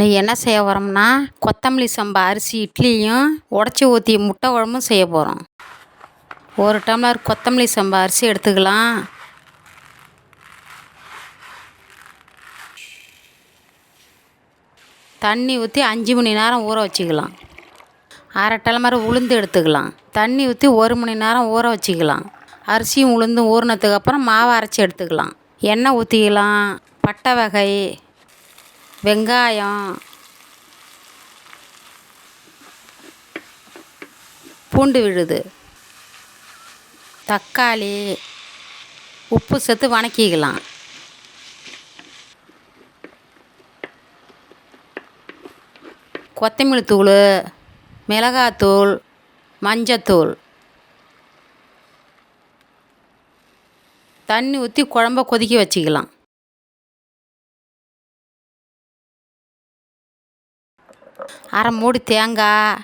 நீ என்ன செய்ய போகிறோம்னா கொத்தமல்லி சம்பா அரிசி இட்லியும் உடச்சி ஊற்றி முட்டை குழம்பும் செய்ய போகிறோம் ஒரு டம்ளர் கொத்தமல்லி சம்பா அரிசி எடுத்துக்கலாம். தண்ணி ஊற்றி அஞ்சு மணி நேரம் ஊற வச்சுக்கலாம். அரை டம்ளர் உளுந்து எடுத்துக்கலாம். தண்ணி ஊற்றி ஒரு மணி நேரம் ஊற வச்சுக்கலாம். அரிசியும் உளுந்தும் ஊறினதுக்கப்புறம் மாவு அரைச்சி எடுத்துக்கலாம். எண்ணெய் ஊற்றிக்கலாம் பட்டை வகை வெங்காயம் பூண்டு விழுது தக்காளி உப்பு சேர்த்து வணக்கிக்கலாம். கொத்தமல்லி தூள் மிளகாத்தூள் மஞ்சத்தூள். தண்ணி ஊற்றி குழம்ப கொதிக்க வச்சுக்கலாம். அரை மூடி தேங்காய்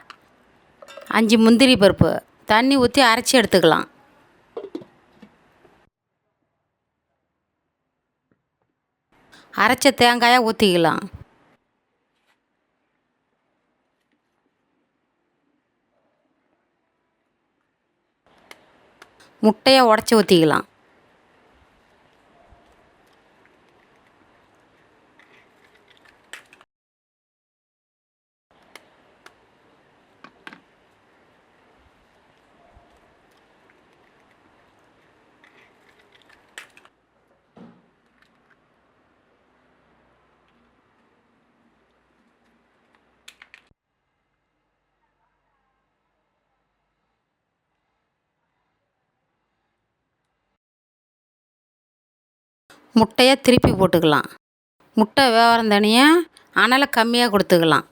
அஞ்சு முந்திரி பருப்பு தண்ணி ஊற்றி அரைச்சி எடுத்துக்கலாம். அரைச்ச தேங்காயை ஊற்றிக்கலாம் முட்டையை உடச்சி ஊற்றிக்கலாம் முட்டையை திருப்பி போட்டுக்கலாம். முட்டை விவரம் தனியாக அனலை கம்மியாக கொடுத்துக்கலாம்.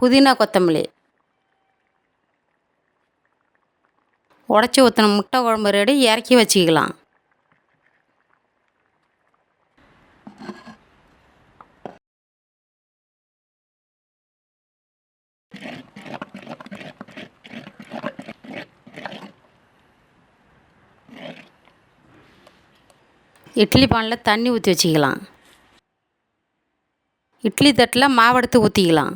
புதினா கொத்தமல்லி. உடச்சி ஊற்றின முட்டை குழம்பு ரெடி இறக்கி வச்சுக்கலாம். இட்லி பானில் தண்ணி ஊற்றி வச்சுக்கலாம். இட்லி தட்டில் மாவெடுத்து ஊற்றிக்கலாம்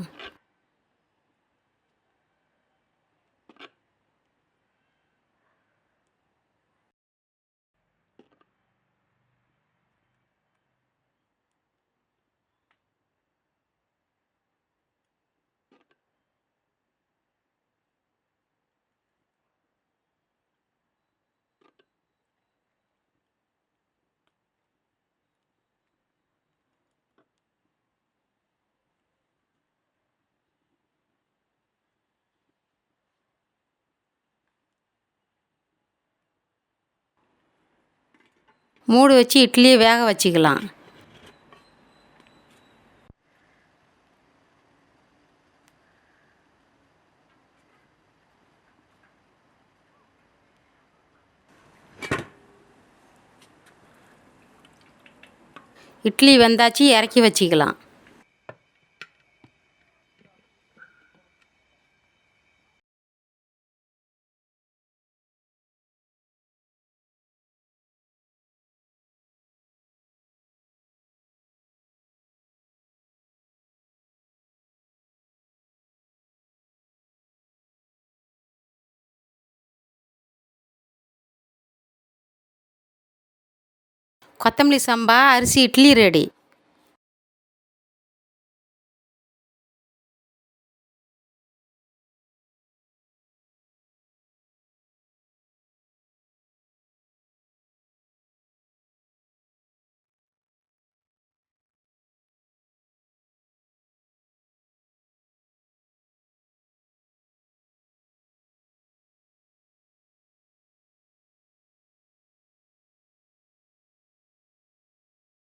மூடி வச்சு இட்லியை வேக வச்சுக்கலாம். இட்லி வெந்தாச்சு இறக்கி வச்சுக்கலாம். கொத்தமல்லி சம்பா அரிசி இட்லி ரெடி